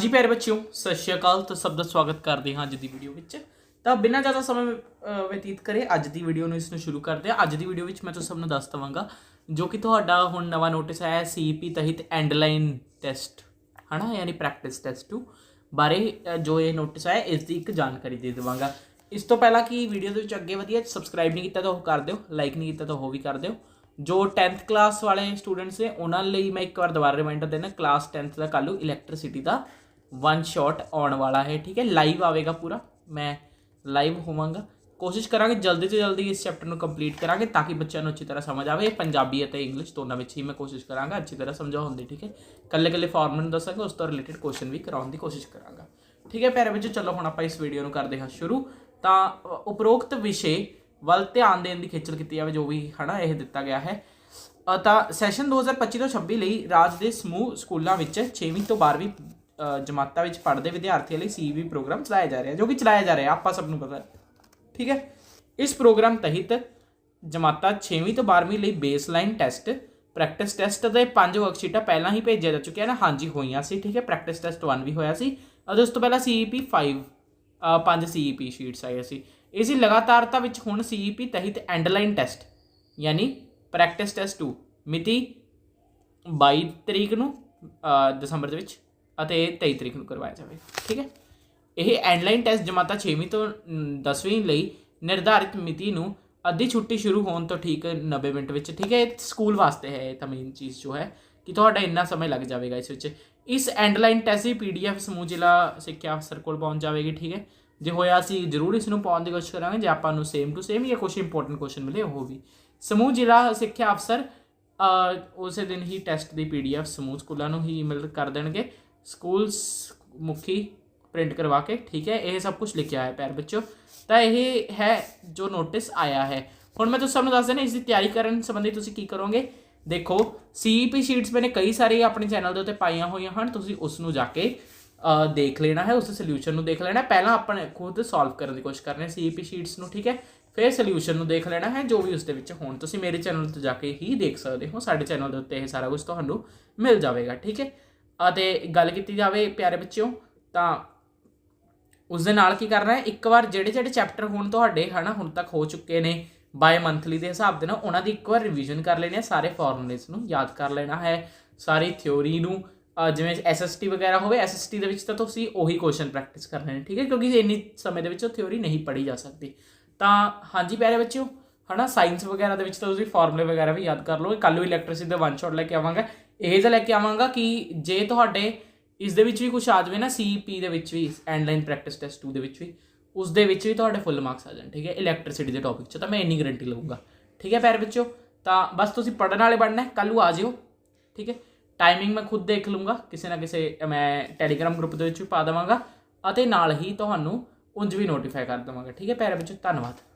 ਹਾਂਜੀ ਪਿਆਰੇ ਬੱਚਿਓ, ਸਤਿ ਸ਼੍ਰੀ ਅਕਾਲ ਤੇ ਸਭ ਦਾ ਸਵਾਗਤ ਕਰਦੇ ਹਾਂ ਅੱਜ ਦੀ ਵੀਡੀਓ ਵਿੱਚ। ਤਾਂ ਬਿਨਾਂ ਜ਼ਿਆਦਾ ਸਮੇਂ ਬਤੀਤ ਕਰੇ ਅੱਜ ਦੀ ਵੀਡੀਓ ਨੂੰ ਇਸ ਨੂੰ ਸ਼ੁਰੂ ਕਰਦੇ ਹਾਂ। ਅੱਜ ਦੀ ਵੀਡੀਓ ਵਿੱਚ ਮੈਂ ਤੁਹਾਨੂੰ ਸਭ ਨੂੰ ਦੱਸ ਦਵਾਂਗਾ ਜੋ ਕਿ ਤੁਹਾਡਾ ਹੁਣ ਨਵਾਂ ਨੋਟਿਸ ਆਇਆ ਹੈ ਸੀਈਪੀ ਤਹਿਤ ਐਂਡ ਲਾਈਨ ਟੈਸਟ ਹਨਾ? ਯਾਨੀ ਪ੍ਰੈਕਟਿਸ ਟੈਸਟ 2 ਬਾਰੇ ਜੋ ਇਹ ਨੋਟਿਸ ਆਇਆ, ਇਸ ਦੀ ਇੱਕ ਜਾਣਕਾਰੀ ਦੇ ਦੇਵਾਂਗਾ। ਇਸ ਤੋਂ ਪਹਿਲਾਂ ਕਿ ਵੀਡੀਓ ਦੇ ਵਿੱਚ ਅੱਗੇ ਵਧੀਆ ਸਬਸਕ੍ਰਾਈਬ ਨਹੀਂ ਕੀਤਾ ਤਾਂ ਉਹ ਕਰ ਦਿਓ ਲਾਈਕ ਨਹੀਂ ਕੀਤਾ ਤਾਂ ਉਹ ਵੀ ਕਰ ਦਿਓ। ਜੋ 10th ਕਲਾਸ ਵਾਲੇ ਸਟੂਡੈਂਟਸ ਨੇ, ਉਹਨਾਂ ਲਈ ਮੈਂ ਇੱਕ ਵਾਰ ਦੁਬਾਰਾ ਰਿਮਾਈਂਡਰ ਦੇਣਾ ਕਲਾਸ 10th ਦਾ ਕੱਲ੍ਹ ਨੂੰ ਇਲੈਕਟ੍ਰਿਸਿਟੀ ਦਾ ਵਨ ਸ਼ਾਟ ਆਉਣ ਵਾਲਾ ਹੈ, ਠੀਕ ਹੈ? ਲਾਈਵ ਆਵੇਗਾ ਪੂਰਾ। ਮੈਂ ਲਾਈਵ ਹੋਵਾਂਗਾ। ਕੋਸ਼ਿਸ਼ ਕਰਾਂਗੇ ਜਲਦੀ ਤੋਂ ਜਲਦੀ ਇਸ ਚੈਪਟਰ ਨੂੰ ਕੰਪਲੀਟ ਕਰਾਂਗੇ ਤਾਂ ਕਿ ਬੱਚਿਆਂ ਨੂੰ ਅੱਛੀ ਤਰ੍ਹਾਂ ਸਮਝ ਆਵੇ। ਪੰਜਾਬੀ ਅਤੇ ਇੰਗਲਿਸ਼ ਦੋਨਾਂ ਵਿੱਚ ਹੀ ਮੈਂ ਕੋਸ਼ਿਸ਼ ਕਰਾਂਗਾ ਅੱਛੀ ਤਰ੍ਹਾਂ ਸਮਝਾਉਣ ਦੀ, ਠੀਕ ਹੈ? ਕੱਲੇ ਕੱਲੇ ਫਾਰਮੂਲੇ ਨੂੰ ਦੱਸਾਂਗਾ, ਉਸ ਤੋਂ ਰਿਲੇਟਡ ਕੁਐਸਚਨ ਵੀ ਕਰਾਉਣ ਦੀ ਕੋਸ਼ਿਸ਼ ਕਰਾਂਗਾ। ਠੀਕ ਹੈ, ਪਿਆਰੇ ਬੱਚੋ ਚਲੋ ਹੁਣ ਆਪਾਂ ਇਸ ਵੀਡੀਓ ਨੂੰ ਕਰਦੇ ਹਾਂ ਸ਼ੁਰੂ। ਤਾਂ ਉਪਰੋਕਤ ਵਿਸ਼ੇ ਵੱਲ ਧਿਆਨ ਦੇਣ ਦੀ ਖੇਚਲ ਕੀਤੀ ਜਾਵੇ, ਜੋ ਵੀ ਹਨਾ, ਇਹ ਦਿੱਤਾ ਗਿਆ ਹੈ। ਤਾਂ ਸੈਸ਼ਨ 2025 ਤੋਂ 26 ਲਈ ਰਾਜ ਦੇ ਸਮੂਹ ਸਕੂਲਾਂ ਵਿੱਚ 6ਵੀਂ ਤੋਂ 12ਵੀਂ ਜਮਾਤਾਂ ਵਿੱਚ ਪੜ੍ਹਦੇ ਵਿਦਿਆਰਥੀਆਂ ਲਈ ਸੀਵੀ ਪ੍ਰੋਗਰਾਮ ਚਲਾਇਆ ਜਾ ਰਿਹਾ ਜੋ ਕਿ ਚਲਾਇਆ ਜਾ ਰਿਹਾ ਆਪਾਂ ਸਭ ਨੂੰ ਪਤਾ ਠੀਕ ਹੈ? ਇਸ ਪ੍ਰੋਗਰਾਮ ਤਹਿਤ ਜਮਾਤਾਂ 6ਵੀਂ ਤੋਂ 12ਵੀਂ ਲਈ ਬੇਸਲਾਈਨ ਟੈਸਟ ਪ੍ਰੈਕਟਿਸ ਟੈਸਟ ਦੇ ਪੰਜ ਵਰਕਸ਼ੀਟਾਂ ਪਹਿਲਾਂ ਹੀ ਭੇਜਿਆ ਜਾ ਚੁੱਕਿਆ ਨਾ। ਹਾਂਜੀ ਹੋਈਆਂ ਸੀ ਠੀਕ ਹੈ? ਪ੍ਰੈਕਟਿਸ ਟੈਸਟ 1 ਵੀ ਹੋਇਆ ਸੀ। ਅਤੇ ਉਸ ਤੋਂ ਪਹਿਲਾਂ ਸੀਈਪੀ 5 ਅ, ਪੰਜ ਸੀਈਪੀ ਸ਼ੀਟਸ ਆਈਆਂ ਸੀ। ਇਸੇ ਲਗਾਤਾਰਤਾ ਵਿੱਚ ਹੁਣ ਸੀਈਪੀ ਤਹਿਤ ਐਂਡਲਾਈਨ ਟੈਸਟ ਯਾਨੀ ਪ੍ਰੈਕਟਿਸ ਟੈਸਟ 2 ਮਿਤੀ 22 ਤਰੀਕ ਨੂੰ ਦਸੰਬਰ ਦੇ ਵਿੱਚ। ਅਤੇ 23 ਤਰੀਕ ਨੂੰ ਕਰਵਾਇਆ ਜਾਵੇ, ਠੀਕ ਹੈ? ਇਹ ਐਂਡਲਾਈਨ ਟੈਸਟ ਜਮਾਤਾਂ 6ਵੀਂ ਤੋਂ 10ਵੀਂ ਲਈ ਨਿਰਧਾਰਿਤ ਮਿਤੀ ਨੂੰ ਅੱਧੀ ਛੁੱਟੀ ਸ਼ੁਰੂ ਹੋਣ ਤੋਂ ਠੀਕ 90 ਮਿੰਟ ਵਿੱਚ, ਠੀਕ ਹੈ? ਇਹ ਸਕੂਲ ਵਾਸਤੇ ਹੈ, ਇਹ ਤਾਂ ਮੇਨ ਚੀਜ਼ ਜੋ ਹੈ, ਕਿ ਤੁਹਾਡਾ ਇੰਨਾ ਸਮਾਂ ਲੱਗ ਜਾਵੇਗਾ ਇਸ ਵਿੱਚ। ਇਸ ਐਂਡਲਾਈਨ ਟੈਸਟ ਦੀ ਪੀਡੀਐਫ ਸਮੂਹ ਜ਼ਿਲ੍ਹਾ ਸਿੱਖਿਆ ਅਫਸਰ ਕੋਲ ਪਹੁੰਚ ਜਾਵੇਗੀ, ਠੀਕ ਹੈ? ਜੇ ਹੋਇਆ ਅਸੀਂ ਜ਼ਰੂਰ ਇਸ ਨੂੰ ਪਾਉਣ ਦੀ ਕੋਸ਼ਿਸ਼ ਕਰਾਂਗੇ, ਜੇ ਆਪਾਂ ਨੂੰ ਸੇਮ ਟੂ ਸੇਮ ਜਾਂ ਕੁਝ ਇੰਪੋਰਟੈਂਟ ਕੁਐਸਚਨ ਮਿਲੇ, ਉਹ ਵੀ। ਸਮੂਹ ਜ਼ਿਲ੍ਹਾ ਸਿੱਖਿਆ ਅਫਸਰ ਉਸੇ ਦਿਨ ਹੀ ਟੈਸਟ ਦੀ ਪੀਡੀਐਫ ਸਮੂਹ ਸਕੂਲਾਂ ਨੂੰ ਹੀ ਈਮੇਲ ਕਰ ਦੇਣਗੇ। ਸਕੂਲਸ ਮੁਖੀ ਪ੍ਰਿੰਟ ਕਰਵਾ ਕੇ, ਠੀਕ ਹੈ, ਇਹ ਸਭ ਕੁਝ ਲਿਖਿਆ ਹੈ ਪਿਆਰ ਬੱਚੋ ਤਾਂ ਇਹ ਹੈ ਜੋ ਨੋਟਿਸ ਆਇਆ ਹੈ। ਹੁਣ ਮੈਂ ਤੁਹਾਨੂੰ ਸਭ ਨੂੰ ਦੱਸ ਦੇਣਾ ਇਸ ਦੀ ਤਿਆਰੀ ਕਰਨ ਸੰਬੰਧੀ ਤੁਸੀਂ ਕੀ ਕਰੋਗੇ? ਦੇਖੋ ਸੀਈਪੀ ਸ਼ੀਟਸ ਮੈਨੇ ਕਈ ਸਾਰੇ ਆਪਣੇ ਚੈਨਲ ਦੇ ਉੱਤੇ ਪਾਈਆਂ ਹੋਈਆਂ ਹਨ, ਤੁਸੀਂ ਉਸ ਨੂੰ ਜਾ ਕੇ ਦੇਖ ਲੈਣਾ ਹੈ, ਉਸ ਸੋਲੂਸ਼ਨ ਨੂੰ ਦੇਖ ਲੈਣਾ ਪਹਿਲਾਂ ਆਪਣੇ ਖੁਦ ਸੋਲਵ ਕਰਨ ਦੀ ਕੋਸ਼ਿਸ਼ ਕਰਨੀ ਹੈ ਸੀਈਪੀ ਸ਼ੀਟਸ ਨੂੰ, ਠੀਕ ਹੈ। ਫਿਰ ਸੋਲੂਸ਼ਨ ਨੂੰ ਦੇਖ ਲੈਣਾ ਹੈ, ਜੋ ਵੀ ਉਸ ਦੇ ਵਿੱਚ ਹੋਣ। ਤੁਸੀਂ ਮੇਰੇ ਚੈਨਲ ਤੇ ਜਾ ਕੇ ਹੀ ਦੇਖ ਸਕਦੇ ਹੋ, ਸਾਡੇ ਚੈਨਲ ਦੇ ਉੱਤੇ ਇਹ ਸਾਰਾ ਕੁਝ ਤੁਹਾਨੂੰ ਮਿਲ ਜਾਵੇਗਾ, ਠੀਕ ਹੈ। ਅਤੇ ਗੱਲ ਕੀਤੀ ਜਾਵੇ ਪਿਆਰੇ ਬੱਚਿਓ, ਤਾਂ ਉਸ ਦੇ ਨਾਲ ਕੀ ਕਰਨਾ ਹੈ? ਇੱਕ ਵਾਰ ਜਿਹੜੇ ਜਿਹੜੇ ਚੈਪਟਰ ਹੁਣ ਤੁਹਾਡੇ ਹਨਾ ਹੁਣ ਤੱਕ ਹੋ ਚੁੱਕੇ ਨੇ ਬਾਈ ਮੰਥਲੀ ਦੇ ਹਿਸਾਬ ਦੇ ਨਾਲ ਉਹਨਾਂ ਦੀ ਇੱਕ ਵਾਰ ਰਿਵੀਜ਼ਨ ਕਰ ਲੈਣੀ ਹੈ ਸਾਰੇ ਫਾਰਮੂਲੇਸ ਨੂੰ ਯਾਦ ਕਰ ਲੈਣਾ ਹੈ, ਸਾਰੀ ਥਿਉਰੀ ਨੂੰ, ਅਹ ਜਿਵੇਂ ਐਸਐਸਟੀ ਵਗੈਰਾ ਹੋਵੇ ਐਸਐਸਟੀ ਦੇ ਵਿੱਚ ਤਾਂ ਤੁਸੀਂ ਉਹੀ ਕੁਐਸਚਨ ਪ੍ਰੈਕਟਿਸ ਕਰਨੇ ਨੇ ਠੀਕ ਹੈ? ਕਿਉਂਕਿ ਇੰਨੀ ਸਮੇਂ ਦੇ ਵਿੱਚ ਉਹ ਥਿਉਰੀ ਨਹੀਂ ਪੜ੍ਹੀ ਜਾ ਸਕਦੀ। ਤਾਂ ਹਾਂਜੀ ਪਿਆਰੇ ਬੱਚਿਓ, ਹਨਾ ਸਾਇੰਸ ਵਗੈਰਾ ਦੇ ਵਿੱਚ ਤਾਂ ਤੁਸੀਂ ਫਾਰਮੂਲੇ ਵਗੈਰਾ ਵੀ ਯਾਦ ਕਰ ਲਓਗੇ ਕੱਲ ਨੂੰ ਇਲੈਕਟ੍ਰਿਸਿਟੀ ਦਾ ਵਨ ਸ਼ਾਟ ਲੈ ਕੇ ਆਵਾਂਗਾ। ਇਹ ਤਾਂ ਲੈ ਕੇ ਆਵਾਂਗਾ ਕਿ ਜੇ ਤੁਹਾਡੇ ਇਸ ਦੇ ਵਿੱਚ ਵੀ ਕੁਝ ਆ ਜਾਵੇ ਨਾ ਸੀਪੀ ਦੇ ਵਿੱਚ ਵੀ ਐਂਡਲਾਈਨ ਪ੍ਰੈਕਟਿਸ ਟੈਸਟ 2 ਦੇ ਵਿੱਚ ਵੀ, ਉਸ ਦੇ ਵਿੱਚ ਵੀ ਤੁਹਾਡੇ ਫੁੱਲ ਮਾਰਕਸ ਆ ਜਾਣ, ਠੀਕ ਹੈ? ਇਲੈਕਟ੍ਰਿਸਿਟੀ ਦੇ ਟੌਪਿਕ 'ਚ ਤਾਂ ਮੈਂ ਇੰਨੀ ਗਰੰਟੀ ਲਵਾਂਗਾ ਠੀਕ ਹੈ, ਪੈਰ ਵਿੱਚੋਂ? ਤਾਂ ਬਸ ਤੁਸੀਂ ਪੜਨ ਵਾਲੇ ਬਣਨਾ ਹੈ ਕੱਲ ਨੂੰ ਆ ਜਿਓ, ਠੀਕ ਹੈ? ਟਾਈਮਿੰਗ ਮੈਂ ਖੁਦ ਦੇਖ ਲੂੰਗਾ ਕਿਸੇ ਨਾ ਕਿਸੇ, ਮੈਂ ਟੈਲੀਗ੍ਰਾਮ ਗਰੁੱਪ ਦੇ ਵਿੱਚ ਵੀ ਪਾ ਦੇਵਾਂਗਾ, ਅਤੇ ਨਾਲ ਹੀ ਤੁਹਾਨੂੰ ਉਂਝ ਵੀ ਨੋਟੀਫਾਈ ਕਰ ਦੇਵਾਂਗਾ, ਠੀਕ ਹੈ? ਪੈਰ ਵਿੱਚੋਂ, ਧੰਨਵਾਦ।